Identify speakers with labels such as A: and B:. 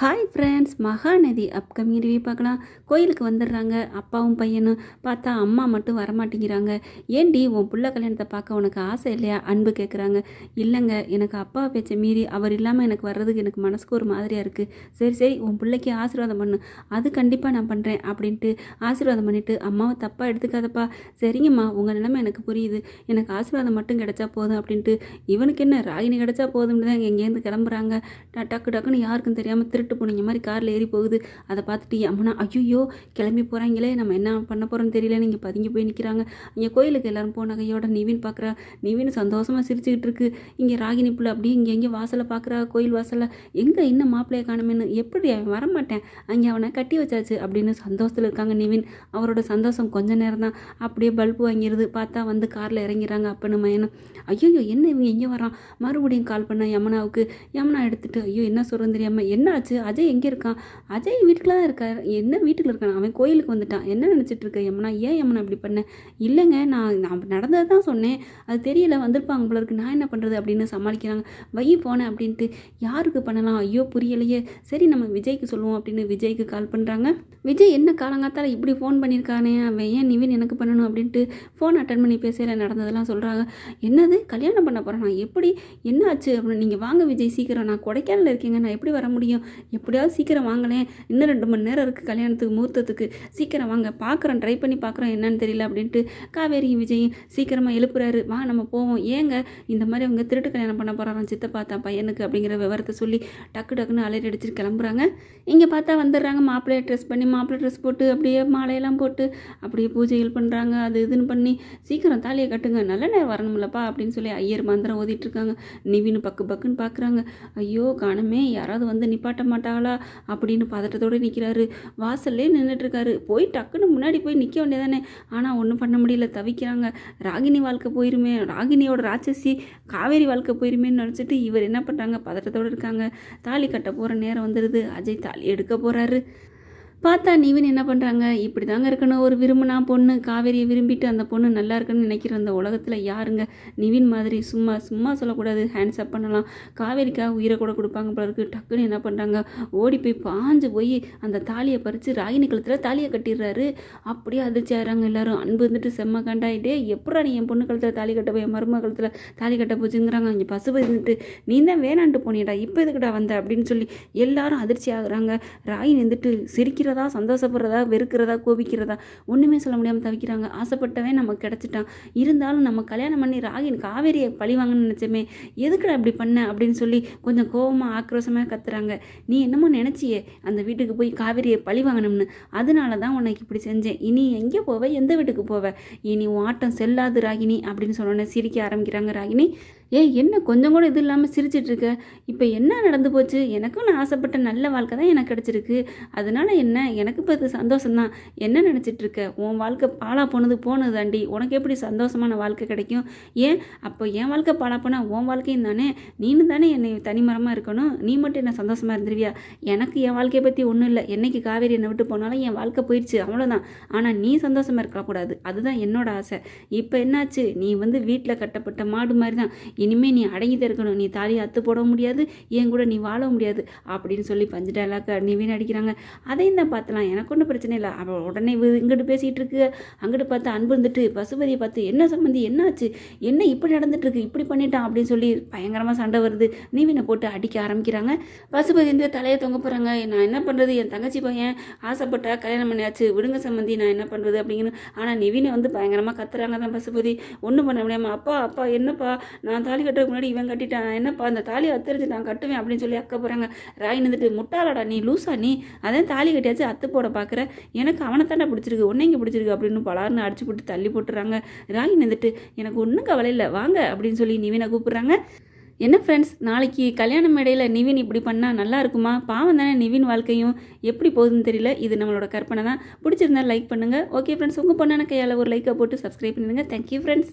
A: Hi friends Mahanadhi upcoming review பார்க்கலாம். கோயிலுக்கு வந்துடுறாங்க. அப்பாவும் பையனும் பார்த்தா அம்மா மட்டும் வரமாட்டேங்கிறாங்க. ஏண்டி உன் புள்ள கல்யாணத்தை பார்க்க உனக்கு ஆசை இல்லையா? அன்பு கேட்குறாங்க இல்லைங்க எனக்கு அப்பா பேச்சை மீறி அவர் இல்லாமல் எனக்கு வர்றதுக்கு எனக்கு மனசுக்கு ஒரு மாதிரியாக இருக்குது சரி சரி உன் பிள்ளைக்கு ஆசீர்வாதம் பண்ணு. அது கண்டிப்பாக நான் பண்ணுறேன் அப்படின்ட்டு ஆசீர்வாதம் பண்ணிவிட்டு அம்மாவை தப்பாக எடுத்துக்காதப்பா. சரிங்கம்மா உங்கள் நிலைமை எனக்கு புரியுது. எனக்கு ஆசீர்வாதம் மட்டும் கிடைச்சா போதும் அப்படின்ட்டு இவனுக்கு என்ன ராகினி கிடச்சா போதும்னு தான் எங்கேருந்து கிளம்புறாங்க. ட- டக்கு டக்குன்னு யாருக்கும் தெரியாமல் திரு திருட்டு போனீங்க. மாதிரி காரில் ஏறி போகுது. அதை பார்த்துட்டு அம்மனா ஐயோ கிளம்பி போகிறாங்களே நம்ம என்ன பண்ண போகிறோம்னு தெரியல. நீங்கள் பதுங்கி போய் நிற்கிறாங்க இங்கே கோயிலுக்கு எல்லாரும் போன கையோட நிவின் பார்க்குறா. நிவின் சந்தோஷமாக சிரிச்சுக்கிட்டு இருக்கு. இங்கே ராகினி புள்ள அப்படியே இங்கே எங்கே வாசலை பார்க்குறா. கோயில் வாசலில் எங்கே இன்னும் மாப்பிள்ளையை காணுமேன்னு? எப்படி அவன் வரமாட்டேன்? அங்கே அவனை கட்டி வச்சாச்சு. அப்படின்னு சந்தோஷத்தில் இருக்காங்க நிவின். அவரோட சந்தோஷம் கொஞ்ச நேரம் தான் அப்படியே பல்பு வாங்கிடுது பார்த்தா வந்து காரில் இறங்கிறாங்க அப்பனு மயனும் ஐயோ என்ன இவங்க எங்கே வரான்? மறுபடியும் கால் பண்ண யமுனாவுக்கு. யமுனா எடுத்துகிட்டு ஐயோ என்ன சொல்கிறேன்னு தெரியாமல் என்ன ஆச்சு? அஜய் எங்கே இருக்கான் அஜய் வீட்டுக்குள்ள தான் இருக்கார். என்ன வீட்டில் இருக்கான்? அவன் கோயிலுக்கு வந்துட்டான். என்ன நினச்சிட்டு இருக்க? யமுனா ஏன் யமுனா இப்படி பண்ண? இல்லைங்க நான் நான் நடந்ததை தான் சொன்னேன். அது தெரியல வந்திருப்பாங்க போல இருக்கு. நான் என்ன பண்ணுறது அப்படின்னு சமாளிக்கிறாங்க. வை போனேன் அப்படின்ட்டு யாருக்கு பண்ணலாம்? ஐயோ புரியலையே. சரி நம்ம விஜய்க்கு சொல்லுவோம் அப்படின்னு விஜய்க்கு கால் பண்ணுறாங்க விஜய் என்ன காலங்காத்தால் இப்படி ஃபோன் பண்ணியிருக்கானே? அவன் ஏன் நிவின் எனக்கு பண்ணணும் அப்படின்ட்டு ஃபோன் அட்டன் பண்ணி பேசையில் நடந்ததெல்லாம் சொல்கிறாங்க என்னது? கல்யாணம் பண்ண போகிறேன் நான் எப்படி? என்ன ஆச்சு அப்படின்னு நீங்கள் வாங்க விஜய் சீக்கிரம். நான் கொடைக்கானல் இருக்கேங்க. நான் எப்படி வர முடியும்? எப்படியாவது சீக்கிரம் வாங்களேன் இன்னும் ரெண்டு மணி நேரம் இருக்குது கல்யாணத்துக்கு முகூர்த்தத்துக்கு. சீக்கிரம் வாங்க. பார்க்குறோம் ட்ரை பண்ணி பார்க்குறோம் என்னன்னு தெரியல அப்படின்ட்டு காவேரியும் விஜயும் சீக்கிரமாக எழுப்புறாரு. வா நம்ம போவோம். ஏங்க இந்த மாதிரி அவங்க திருட்டு கல்யாணம் பண்ண போகிறாராம் சித்தப்பா தான் பையனுக்கு அப்படிங்கிற விவரத்தை சொல்லி டக்கு டக்குன்னு அலையடி அடிச்சுட்டு கிளம்புறாங்க. இங்கே பார்த்தா வந்துடுறாங்க. மாப்பிள்ளையை ட்ரெஸ் பண்ணி மாப்பிள்ளை ட்ரெஸ் போட்டு அப்படியே மாலையெல்லாம் போட்டு அப்படியே பூஜைகள் பண்ணுறாங்க அது இதுன்னு பண்ணி சீக்கிரம் தாலியை கட்டுங்க. நல்ல நேரம் வரணும்லப்பா அப்படின்னு சொல்லி ஐயர் மந்திரம் ஓதிட்டு இருக்காங்க. நிவின்னு பக்கு பக்குன்னு பார்க்குறாங்க ஐயோ காணமே யாராவது வந்து நிப்பாட்ட மாட்டாங்களா அப்படின்னு பதட்டத்தோடு நிற்கிறாரு வாசல்லே நின்றுட்டுருக்காரு போய் டக்குன்னு முன்னாடி போய் நிற்க வேண்டியதானே? ஆனால் ஒன்றும் பண்ண முடியல. தவிக்கிறாங்க. ராகினி வாழ்க்கை போயிருமே. ராகினியோட ராட்சசி காவேரி வாழ்க்கை போயிருமேன்னு நினச்சிட்டு இவர் என்ன பண்ணுறாங்க பதட்டத்தோடு இருக்காங்க. தாலி கட்ட போகிற நேரம் வந்துடுது அஜய் தாலி எடுக்க போகிறாரு பார்த்தா நீவின் என்ன பண்ணுறாங்க இப்படி தாங்க இருக்கணும். ஒரு விரும்பினா பொண்ணு காவேரியை விரும்பிட்டு அந்த பொண்ணு நல்லா இருக்குன்னு நினைக்கிற அந்த உலகத்தில் யாருங்க? நிவின் மாதிரி சும்மா சும்மா சொல்லக்கூடாது. ஹேண்ட்ஸ் அப் பண்ணலாம். காவேரிக்காக உயிரை கூட கொடுப்பாங்க போல டக்குன்னு என்ன பண்ணுறாங்க ஓடி போய் பாஞ்சு போய் அந்த தாலியை பறித்து ராகினி கழுத்தில் தாலியை கட்டிடுறாரு. அப்படியே அதிர்ச்சி ஆகிறாங்க எல்லோரும். அன்பு வந்துட்டு செம்ம கண்டாயிட்டே எப்படா நீ என் பொண்ணு கழுத்தில் தாலி கட்ட போய் என் மருமக கழுத்தில் தாலி கட்ட போச்சுங்கிறாங்க. இங்கே பசுபதி இருந்துட்டு நீ தான் வேணான்ட்டு போனியடா. இப்போ எதுக்குடா வந்த? அப்படின்னு சொல்லி எல்லாரும் அதிர்ச்சி ஆகுறாங்க. ராகினி வந்துட்டு சிரிக்கிறதா சந்தோஷப்படுறதா வெறுக்கிறதா கோபிக்கிறதா ஒன்றுமே சொல்ல முடியாமல் தவிக்கிறாங்க. ஆசைப்பட்டவன் நமக்கு கிடச்சிட்டான். இருந்தாலும் நம்ம கல்யாணம் பண்ணி ராகின் காவேரியை பழி வாங்கணும்னு நினச்சோமே எதுக்குடா இப்படி பண்ண அப்படின்னு சொல்லி கொஞ்சம் கோவமாக ஆக்ரோஷமாக கத்துறாங்க. நீ என்னமோ நினச்சியே அந்த வீட்டுக்கு போய் காவேரியை பழி வாங்கணும்னு. அதனால தான் உனக்கு இப்படி செஞ்சேன். இனி எங்கே போவ? எந்த வீட்டுக்கு போவ? இனி உன் ஆட்டம் செல்லாது ராகினி அப்படின்னு சொன்னோன்னே சிரிக்க ஆரம்பிக்கிறாங்க ராகினி. ஏய் என்ன கொஞ்சம் கூட இது இல்லாமல் சிரிச்சிட்டு இருக்க? இப்போ என்ன நடந்து போச்சு? எனக்கும் நான் ஆசைப்பட்ட நல்ல வாழ்க்கை தான் எனக்கு கிடச்சிருக்கு. அதனால என்ன? எனக்கு இப்போ இது சந்தோஷம்தான். என்ன நினச்சிட்டு இருக்க? உன் வாழ்க்கை பாழா போனது போனது தாண்டி உனக்கு எப்படி சந்தோஷமான வாழ்க்கை கிடைக்கும்? ஏன்? அப்போ என் வாழ்க்கை பாழா போனால் உன் வாழ்க்கையும் தானே? நீனு தானே என்னை தனிமரமாக இருக்கணும்? நீ மட்டும் என்ன சந்தோஷமாக இருந்துருவியா? எனக்கு என் வாழ்க்கையை பற்றி ஒன்றும் இல்லை. என்னைக்கு காவேரி என்னை விட்டு போனாலும் என் வாழ்க்கை போயிடுச்சு அவ்வளோதான் ஆனால் நீ சந்தோஷமாக இருக்கக்கூடாது. அதுதான் என்னோட ஆசை. இப்போ என்னாச்சு? நீ வந்து வீட்டில் கட்டப்பட்ட மாடு மாதிரி தான் இனிமேல் நீ அடங்கி தான் இருக்கணும். நீ தாலி அத்து போட முடியாது என் கூட நீ வாழ முடியாது அப்படின்னு சொல்லி பஞ்சு டைலாக்க நீ வீண் அடிக்கிறாங்க. அதையும் தான் பார்த்தலாம். எனக்கு ஒன்றும் பிரச்சனை இல்லை. அவள் உடனே இங்கிட்டு பேசிகிட்டு இருக்கு. அங்கிட்டு பார்த்து அன்பு இருந்துட்டு பசுபதியை பார்த்து என்ன சம்மந்தி என்னாச்சு? என்ன இப்படி நடந்துட்டு இருக்கு? இப்படி பண்ணிட்டான்? அப்படின்னு சொல்லி பயங்கரமாக சண்டை வருது. நீவினை போட்டு அடிக்க ஆரம்பிக்கிறாங்க. பசுபதி வந்து தலையை தொங்க போகிறாங்க நான் என்ன பண்ணுறது என் தங்கச்சி பையன் ஆசைப்பட்டா கல்யாணம் பண்ணியாச்சு. விடுங்க சம்மந்தி நான் என்ன பண்ணுறது அப்படிங்கன்னு ஆனால் நிவினை வந்து பயங்கரமாக கத்துறாங்க தான் பசுபதி. ஒன்றும் பண்ண முடியாமல் அப்பா அப்பா என்னப்பா? நான் தாலி கட்டுறதுக்கு முன்னாடி இவன் கட்டிட்டான். என்னப்பா அந்த தாலியை அத்தரிச்சு நான் கட்டுவேன் அப்படின்னு சொல்லி அக்க போகிறாங்க ராய் நின்றுட்டு முட்டாளடா நீ லூசா நீ. அதான் தாலி கட்டியாச்சு அத்து போட பார்க்குற எனக்கு அவனை பிடிச்சிருக்கு உன்னை இங்கே பிடிச்சிருக்கு அப்படின்னு பலார்னு அடிச்சு போட்டு தள்ளி போட்டுறாங்க. ராய் நின்றுட்டு எனக்கு ஒன்றும் கவலை இல்லை வாங்க அப்படின்னு சொல்லி நிவினை கூப்பிட்றாங்க. என்ன ஃப்ரெண்ட்ஸ் நாளைக்கு கல்யாண மேடையில் நிவின் இப்படி பண்ணால் நல்லா இருக்குமா? பாவம் தானே நிவின் வாழ்க்கையும். எப்படி போகுதுன்னு தெரியல. இது நம்மளோட கற்பனை தான். பிடிச்சிருந்தா லைக் பண்ணுங்கள் ஓகே ஃப்ரெண்ட்ஸ் உங்கள் பொண்ணான கையால் ஒரு லைக்கை போட்டு சப்ஸ்கிரைப் பண்ணிடுங்க. Thank you friends